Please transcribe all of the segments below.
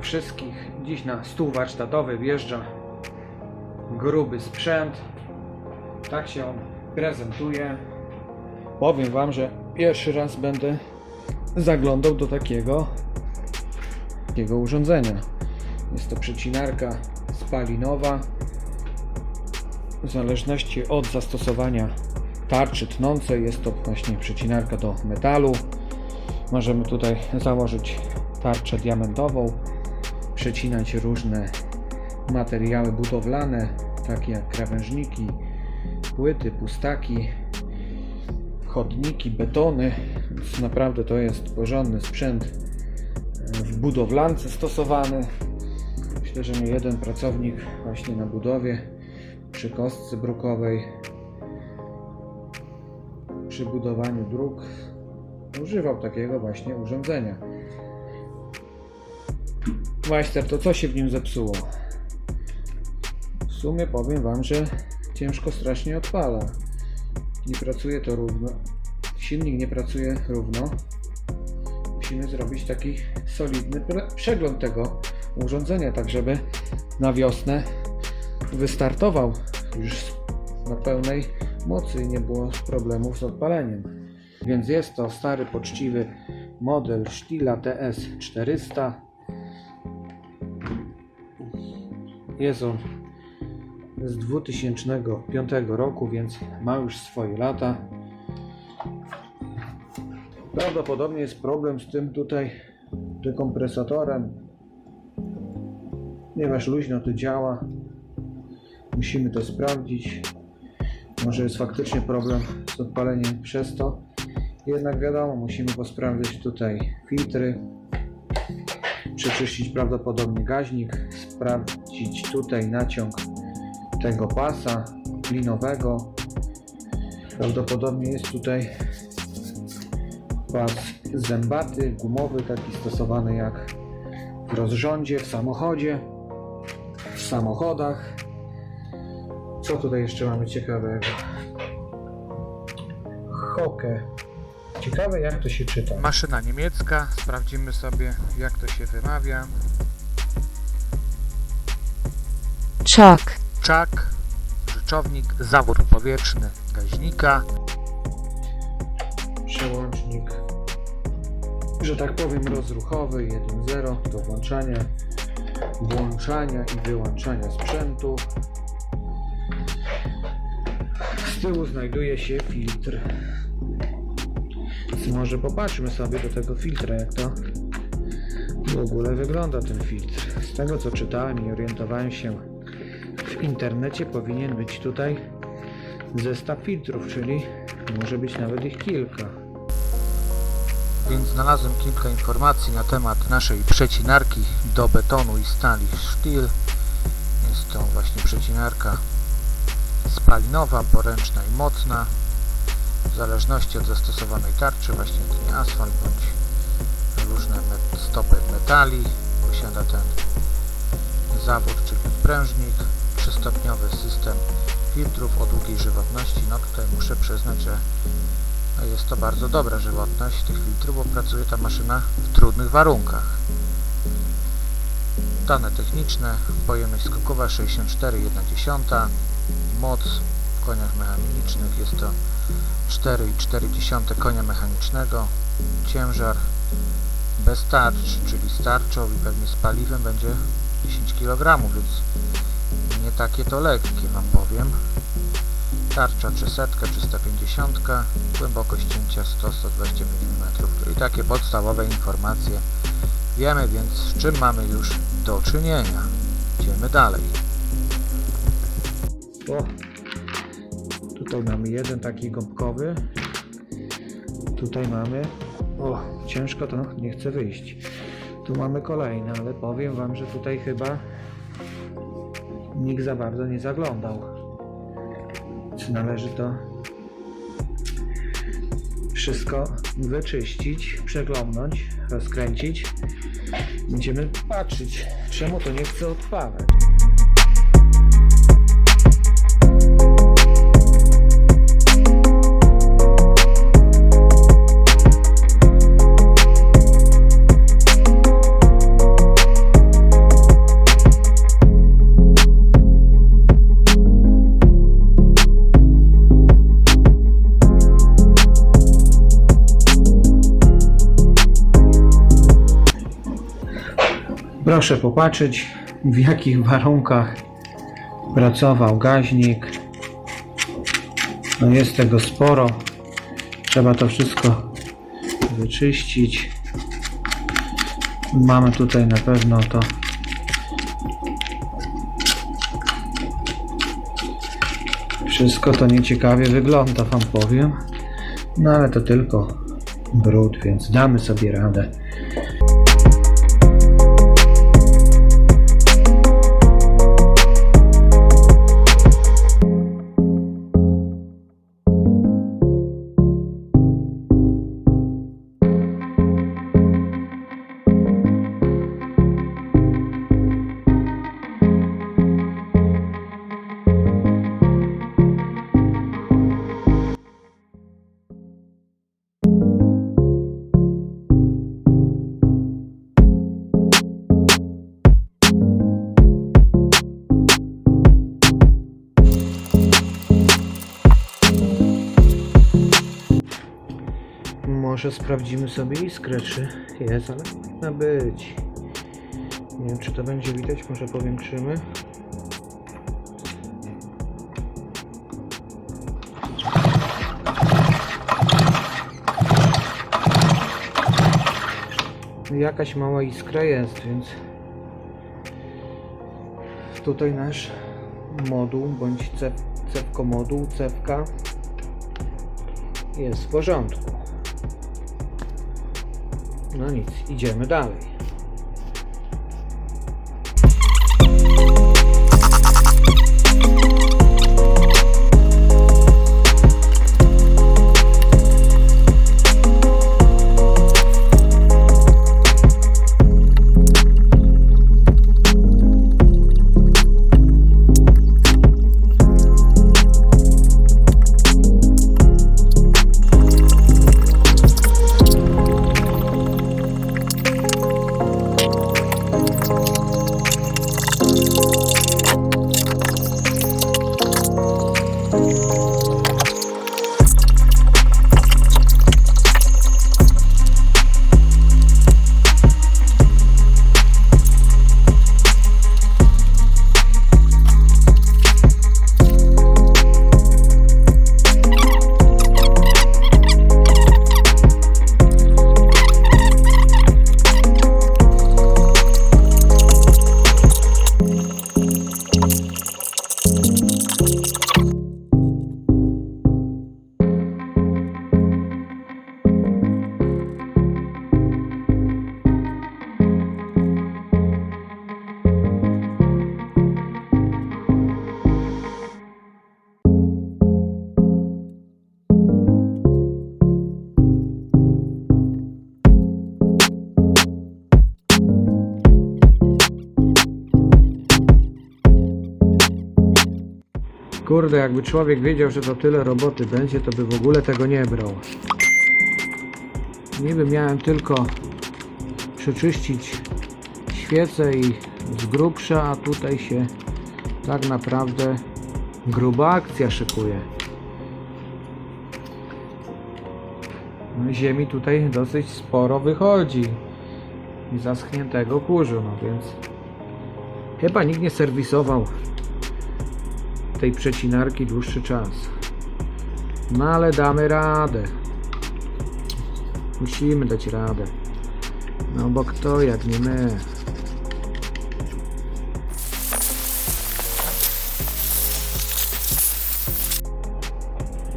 wszystkich. Dziś na stół warsztatowy wjeżdża gruby sprzęt. Tak się on prezentuje. Powiem Wam, że pierwszy raz będę zaglądał do takiego, takiego urządzenia. Jest to przecinarka spalinowa. W zależności od zastosowania tarczy tnącej jest to właśnie przecinarka do metalu. Możemy tutaj założyć tarczę diamentową, przecinać różne materiały budowlane, takie jak krawężniki, płyty, pustaki, chodniki, betony. Więc naprawdę to jest porządny sprzęt w budowlance stosowany. Myślę, że nie jeden pracownik właśnie na budowie przy kostce brukowej przy budowaniu dróg używał takiego właśnie urządzenia. Majster, to co się w nim zepsuło? W sumie powiem Wam, że ciężko strasznie odpala. Nie pracuje to równo. Silnik nie pracuje równo. Musimy zrobić taki solidny przegląd tego urządzenia, tak żeby na wiosnę wystartował już na pełnej mocy i nie było problemów z odpaleniem. Więc jest to stary, poczciwy model Stila TS 400 Jest on z 2005 roku, więc ma już swoje lata. Prawdopodobnie jest problem z tym tutaj dekompresatorem, ponieważ luźno to działa. Musimy to sprawdzić. Może jest faktycznie problem z odpaleniem przez to. Jednak wiadomo, musimy posprawdzić tutaj filtry, przeczyścić prawdopodobnie gaźnik, sprawdzić tutaj naciąg tego pasa linowego. Prawdopodobnie jest tutaj pas zębaty, gumowy, taki stosowany jak w rozrządzie, w samochodzie, w samochodach. Co tutaj jeszcze mamy ciekawego? Hoke. Ciekawe jak to się czyta. Maszyna niemiecka. Sprawdzimy sobie jak to się wymawia. Chuck, Czak, rzeczownik, zawór powietrzny gaźnika, przełącznik, że tak powiem rozruchowy 1.0 do włączania, włączania i wyłączania sprzętu. Z tyłu znajduje się filtr. Może popatrzmy sobie do tego filtra, jak to w ogóle wygląda ten filtr. Z tego co czytałem i orientowałem się w internecie powinien być tutaj zestaw filtrów, czyli może być nawet ich kilka. Więc znalazłem kilka informacji na temat naszej przecinarki do betonu i stali Stihl. Jest to właśnie przecinarka spalinowa, poręczna i mocna. Zależności od zastosowanej tarczy, właśnie tnie asfalt bądź różne met- stopy metali. Posiada ten zawór, czyli odprężnik, trzystopniowy system filtrów o długiej żywotności. No tutaj muszę przyznać, że jest to bardzo dobra żywotność tych filtrów, bo pracuje ta maszyna w trudnych warunkach. Dane techniczne, pojemność skokowa 64,1, moc koniach mechanicznych jest to 4,4 konia mechanicznego, ciężar bez tarcz, czyli z tarczą i pewnie z paliwem będzie 10 kg, więc nie takie to lekkie wam powiem. Tarcza 300, 350, głębokość cięcia 100-120 mm, czyli takie podstawowe informacje. Wiemy więc z czym mamy już do czynienia. Idziemy dalej. Tutaj mamy jeden taki gąbkowy. Tutaj mamy o, ciężko to nie chce wyjść. Tu mamy kolejny, ale powiem Wam, że tutaj chyba nikt za bardzo nie zaglądał. Czy należy to wszystko wyczyścić, przeglądnąć, rozkręcić. Będziemy patrzeć, czemu to nie chce odpalać. Proszę popatrzeć, w jakich warunkach pracował gaźnik. No jest tego sporo. Trzeba to wszystko wyczyścić. Mamy tutaj na pewno to wszystko to nieciekawie wygląda, wam powiem. No ale to tylko brud, więc damy sobie radę. Może sprawdzimy sobie iskrę, czy jest, ale powinna być. Nie wiem, czy to będzie widać, może powiększymy. Jakaś mała iskra jest, więc tutaj nasz moduł, bądź cep, cepko moduł, cewka jest w porządku. No nic, idziemy dalej. Kurde, jakby człowiek wiedział, że to tyle roboty będzie, to by w ogóle tego nie brał. Niby miałem tylko przeczyścić świecę i z grubsza, a tutaj się tak naprawdę gruba akcja szykuje. No, ziemi tutaj dosyć sporo wychodzi zaschniętego kurzu, no więc chyba nikt nie serwisował tej przecinarki dłuższy czas. No ale damy radę. Musimy dać radę. No bo kto jak nie my.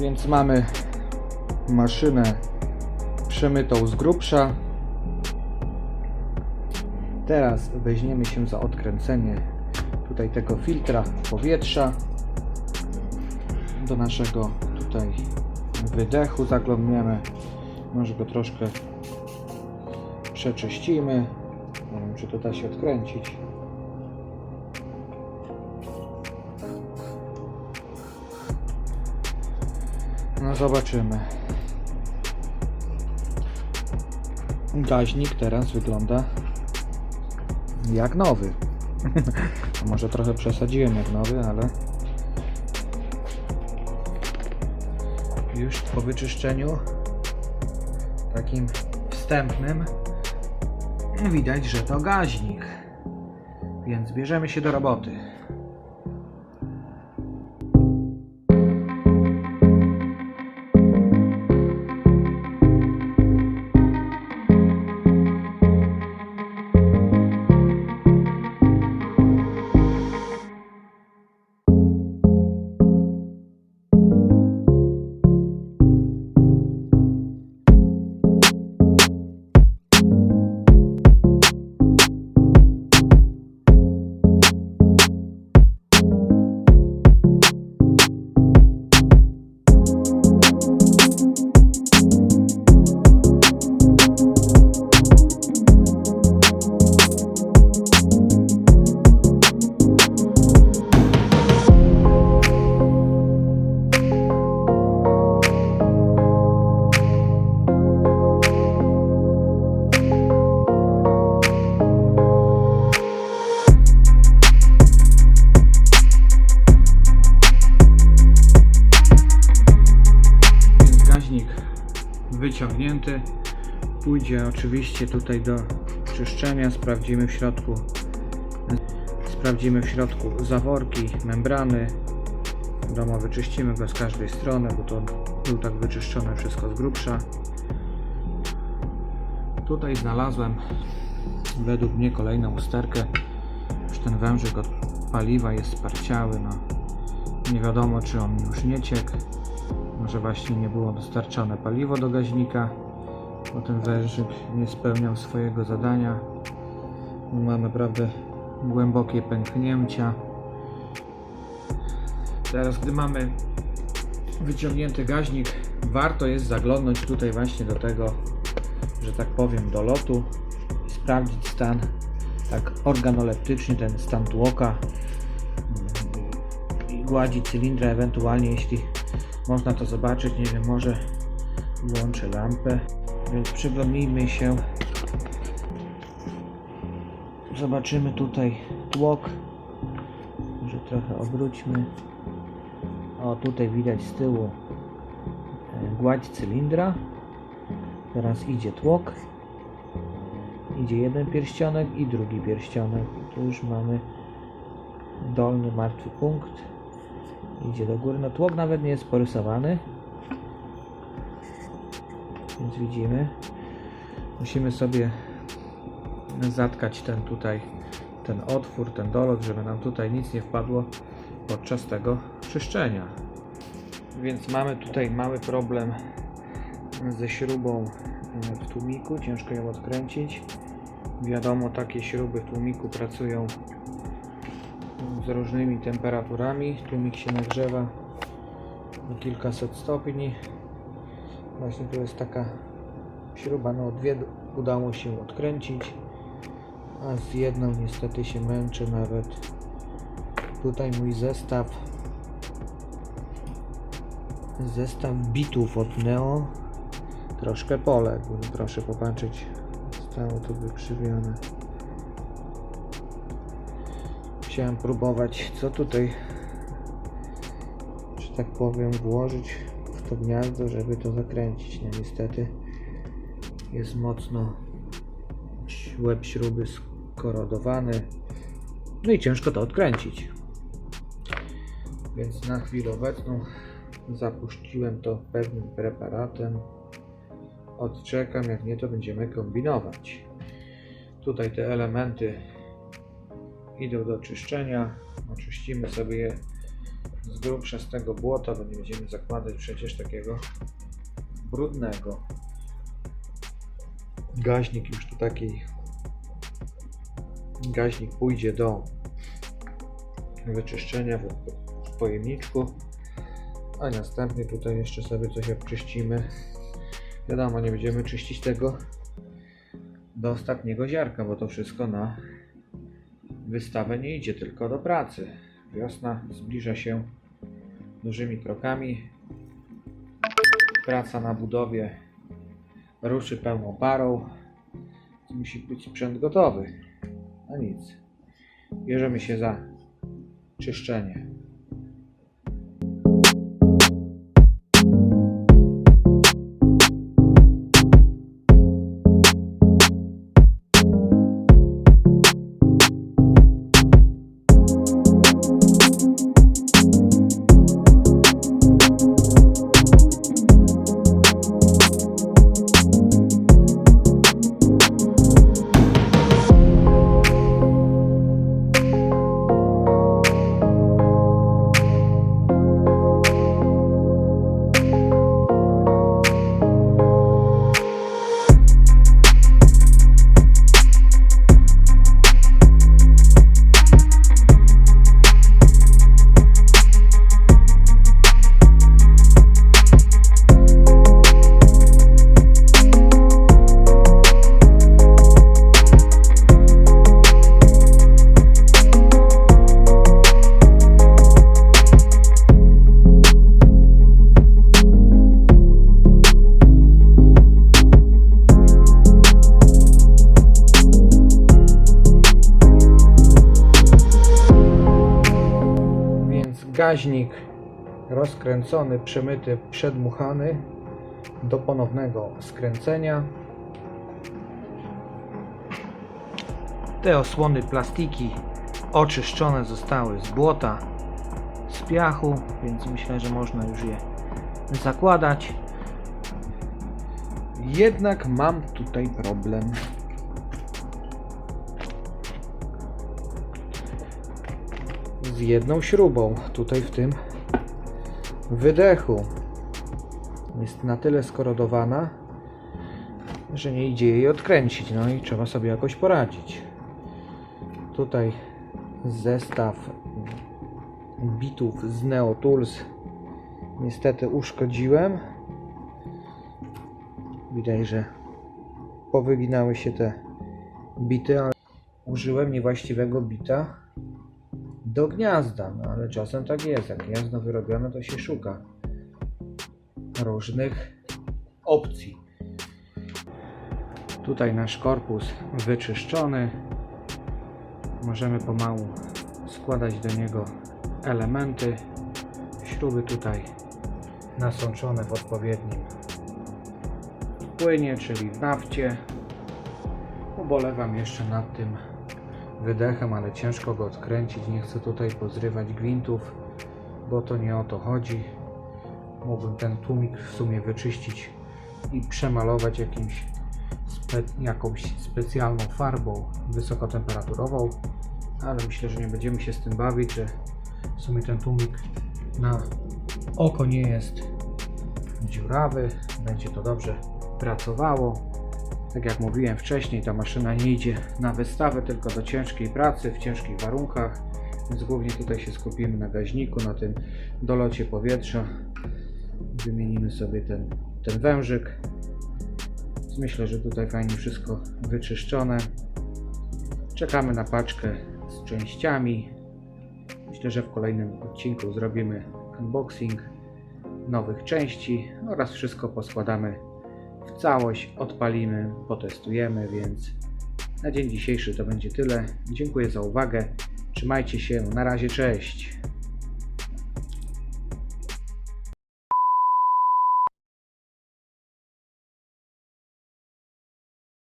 Więc mamy maszynę przemytą z grubsza. Teraz weźmiemy się za odkręcenie tutaj tego filtra powietrza do naszego tutaj wydechu zaglądniemy. Może go troszkę przeczyścimy. Nie wiem, czy to da się odkręcić. No zobaczymy. Gaźnik teraz wygląda jak nowy. Może trochę przesadziłem jak nowy, ale już po wyczyszczeniu takim wstępnym widać, że to gaźnik. Więc bierzemy się do roboty. Wyciągnięty. Pójdzie oczywiście tutaj do czyszczenia. Sprawdzimy w środku sprawdzimy w środku zaworki, membrany. Wiadomo, wyczyścimy go z każdej strony, bo to był tak wyczyszczone wszystko z grubsza. Tutaj znalazłem według mnie kolejną usterkę. Już ten wężyk od paliwa jest sparciały. No. Nie wiadomo, czy on już nie ciekł. Może właśnie nie było dostarczone paliwo do gaźnika, bo ten wężyk nie spełniał swojego zadania. Ma naprawdę głębokie pęknięcia. Teraz, gdy mamy wyciągnięty gaźnik, warto jest zaglądnąć tutaj właśnie do tego, że tak powiem, do lotu i sprawdzić stan tak organoleptycznie, ten stan tłoka i gładzić cylindra ewentualnie, jeśli można to zobaczyć, nie wiem, może włączę lampę, więc przyglądnijmy się. Zobaczymy tutaj tłok. Może trochę obróćmy. O, tutaj widać z tyłu e, gładź cylindra. Teraz idzie tłok. Idzie jeden pierścionek i drugi pierścionek. Tu już mamy dolny martwy punkt idzie do góry. No tłok nawet nie jest porysowany. Widzimy. Musimy sobie zatkać ten tutaj, ten otwór, ten dolot, żeby nam tutaj nic nie wpadło podczas tego czyszczenia. Więc mamy tutaj mały problem ze śrubą w tłumiku. Ciężko ją odkręcić. Wiadomo, takie śruby w tłumiku pracują z różnymi temperaturami. Tłumik się nagrzewa do kilkaset stopni. Właśnie tu jest taka śruba, no dwie udało się odkręcić, a z jedną niestety się męczę nawet. Tutaj mój zestaw zestaw bitów od Neo troszkę poległ. Proszę popatrzeć, zostało to wykrzywione chciałem próbować co tutaj że tak powiem włożyć w to gniazdo żeby to zakręcić no niestety jest mocno. Łeb śruby skorodowany. No i ciężko to odkręcić. Więc na chwilę obecną zapuściłem to pewnym preparatem. Odczekam jak nie to będziemy kombinować. Tutaj te elementy idą do czyszczenia. Oczyścimy sobie je z grubsza z tego błota, bo nie będziemy zakładać przecież takiego brudnego. Gaźnik już tu taki gaźnik pójdzie do wyczyszczenia w, w pojemniczku, a następnie tutaj jeszcze sobie coś obczyścimy. Wiadomo, nie będziemy czyścić tego do ostatniego ziarka, bo to wszystko na wystawę nie idzie tylko do pracy. Wiosna zbliża się dużymi krokami. Praca na budowie ruszy pełną parą. Musi być sprzęt gotowy. A nic. Bierzemy się za czyszczenie. Gaźnik rozkręcony, przemyty, przedmuchany do ponownego skręcenia. Te osłony plastiki oczyszczone zostały z błota, z piachu, więc myślę, że można już je zakładać. Jednak mam tutaj problem. Z jedną śrubą tutaj w tym wydechu. Jest na tyle skorodowana, że nie idzie jej odkręcić. No i trzeba sobie jakoś poradzić. Tutaj zestaw bitów z Neo Tools niestety uszkodziłem. Widać, że powyginały się te bity, ale użyłem niewłaściwego bita do gniazda, no ale czasem tak jest, jak gniazdo wyrobione to się szuka różnych opcji. Tutaj nasz korpus wyczyszczony. Możemy pomału składać do niego elementy. Śruby tutaj nasączone w odpowiednim płynie, czyli w nafcie. Ubolewam jeszcze nad tym wydechem, ale ciężko go odkręcić. Nie chcę tutaj pozrywać gwintów, bo to nie o to chodzi. Mógłbym ten tłumik w sumie wyczyścić i przemalować jakimś spe, jakąś specjalną farbą wysokotemperaturową, ale myślę, że nie będziemy się z tym bawić, że w sumie ten tłumik na oko nie jest dziurawy, będzie to dobrze pracowało. Tak jak mówiłem wcześniej, ta maszyna nie idzie na wystawę, tylko do ciężkiej pracy w ciężkich warunkach, więc głównie tutaj się skupimy na gaźniku, na tym dolocie powietrza. Wymienimy sobie ten, ten wężyk. Myślę, że tutaj fajnie wszystko wyczyszczone. Czekamy na paczkę z częściami. Myślę, że w kolejnym odcinku zrobimy unboxing nowych części oraz wszystko poskładamy całość, odpalimy, potestujemy, więc na dzień dzisiejszy to będzie tyle. Dziękuję za uwagę. Trzymajcie się, na razie, cześć.